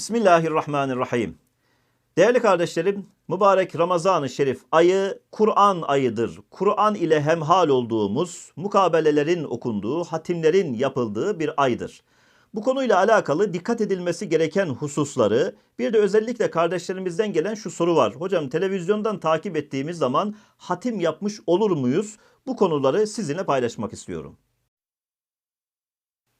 Bismillahirrahmanirrahim. Değerli kardeşlerim, mübarek Ramazan-ı Şerif ayı Kur'an ayıdır. Kur'an ile hemhal olduğumuz, mukabelelerin okunduğu, hatimlerin yapıldığı bir aydır. Bu konuyla alakalı dikkat edilmesi gereken hususları, bir de özellikle kardeşlerimizden gelen şu soru var. Hocam televizyondan takip ettiğimiz zaman hatim yapmış olur muyuz? Bu konuları sizinle paylaşmak istiyorum.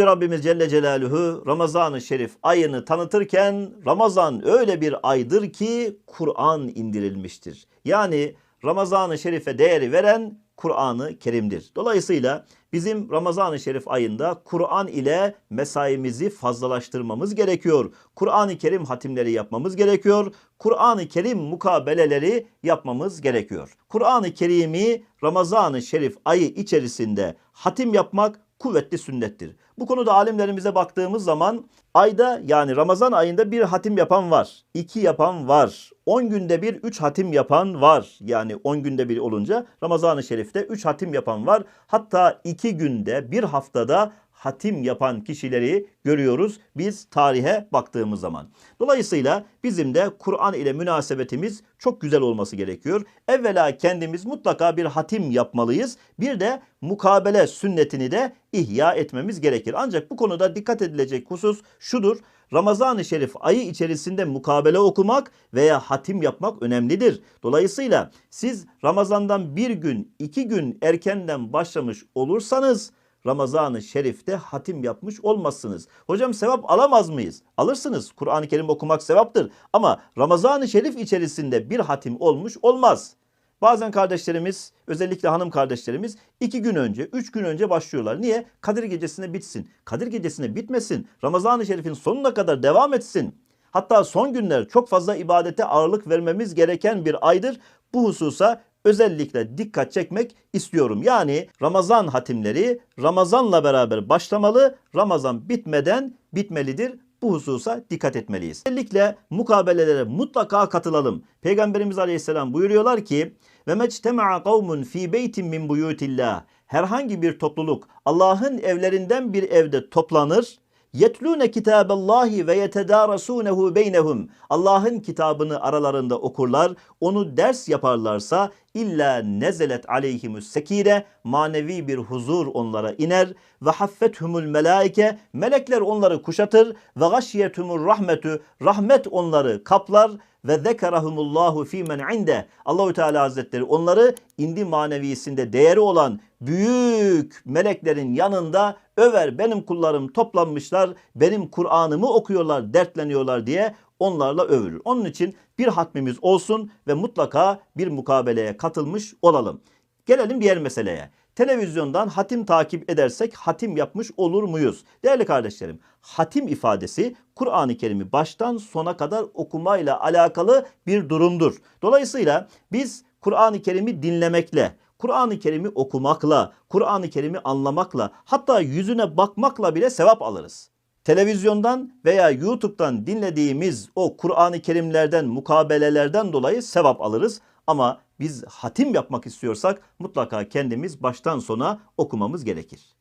Yüce Rabbimiz Celle Celaluhu Ramazan-ı Şerif ayını tanıtırken Ramazan öyle bir aydır ki Kur'an indirilmiştir. Yani Ramazan-ı Şerif'e değeri veren Kur'an-ı Kerim'dir. Dolayısıyla bizim Ramazan-ı Şerif ayında Kur'an ile mesaimizi fazlalaştırmamız gerekiyor. Kur'an-ı Kerim hatimleri yapmamız gerekiyor. Kur'an-ı Kerim mukabeleleri yapmamız gerekiyor. Kur'an-ı Kerim'i Ramazan-ı Şerif ayı içerisinde hatim yapmak kuvvetli sünnettir. Bu konuda alimlerimize baktığımız zaman ayda yani Ramazan ayında bir hatim yapan var. iki yapan var. 10 günde bir 3 hatim yapan var. Yani 10 günde bir olunca Ramazan-ı Şerif'te 3 hatim yapan var. Hatta 2 günde bir haftada hatim yapan kişileri görüyoruz biz tarihe baktığımız zaman. Dolayısıyla bizim de Kur'an ile münasebetimiz çok güzel olması gerekiyor. Evvela kendimiz mutlaka bir hatim yapmalıyız. Bir de mukabele sünnetini de ihya etmemiz gerekir. Ancak bu konuda dikkat edilecek husus şudur. Ramazan-ı Şerif ayı içerisinde mukabele okumak veya hatim yapmak önemlidir. Dolayısıyla siz Ramazan'dan bir gün, iki gün erkenden başlamış olursanız Ramazan-ı Şerif'te hatim yapmış olmazsınız. Hocam sevap alamaz mıyız? Alırsınız. Kur'an-ı Kerim okumak sevaptır. Ama Ramazan-ı Şerif içerisinde bir hatim olmuş olmaz. Bazen kardeşlerimiz, özellikle hanım kardeşlerimiz iki gün önce, üç gün önce başlıyorlar. Niye? Kadir gecesine bitsin. Kadir gecesine bitmesin. Ramazan-ı Şerif'in sonuna kadar devam etsin. Hatta son günler çok fazla ibadete ağırlık vermemiz gereken bir aydır. Bu hususa özellikle dikkat çekmek istiyorum. Yani Ramazan hatimleri Ramazanla beraber başlamalı, Ramazan bitmeden bitmelidir. Bu hususa dikkat etmeliyiz. Özellikle mukabelelere mutlaka katılalım. Peygamberimiz Aleyhisselam buyuruyorlar ki ve mectema'a kavmun fi beytin min buyutillah. Herhangi bir topluluk Allah'ın evlerinden bir evde toplanır yetlûne kitâballâhi ve yetedarasûnehu beynehum. Allah'ın kitabını aralarında okurlar, onu ders yaparlarsa illa nezelet aleyhimüs sekire manevi bir huzur onlara iner ve haffethumul melaike melekler onları kuşatır ve gashiyethumur rahmetü rahmet onları kaplar ve zekerahumullahu fi men inde. Allahü Teala Hazretleri onları indi manevisinde değeri olan büyük meleklerin yanında över. Benim kullarım toplanmışlar, benim Kur'an'ımı okuyorlar, dertleniyorlar diye onlarla övülür. Onun için bir hatmimiz olsun ve mutlaka bir mukabeleye katılmış olalım. Gelelim diğer meseleye. Televizyondan hatim takip edersek hatim yapmış olur muyuz? Değerli kardeşlerim, hatim ifadesi Kur'an-ı Kerim'i baştan sona kadar okumayla alakalı bir durumdur. Dolayısıyla biz Kur'an-ı Kerim'i dinlemekle, Kur'an-ı Kerim'i okumakla, Kur'an-ı Kerim'i anlamakla, hatta yüzüne bakmakla bile sevap alırız. Televizyondan veya YouTube'dan dinlediğimiz o Kur'an-ı Kerimlerden, mukabelelerden dolayı sevap alırız. Ama biz hatim yapmak istiyorsak mutlaka kendimiz baştan sona okumamız gerekir.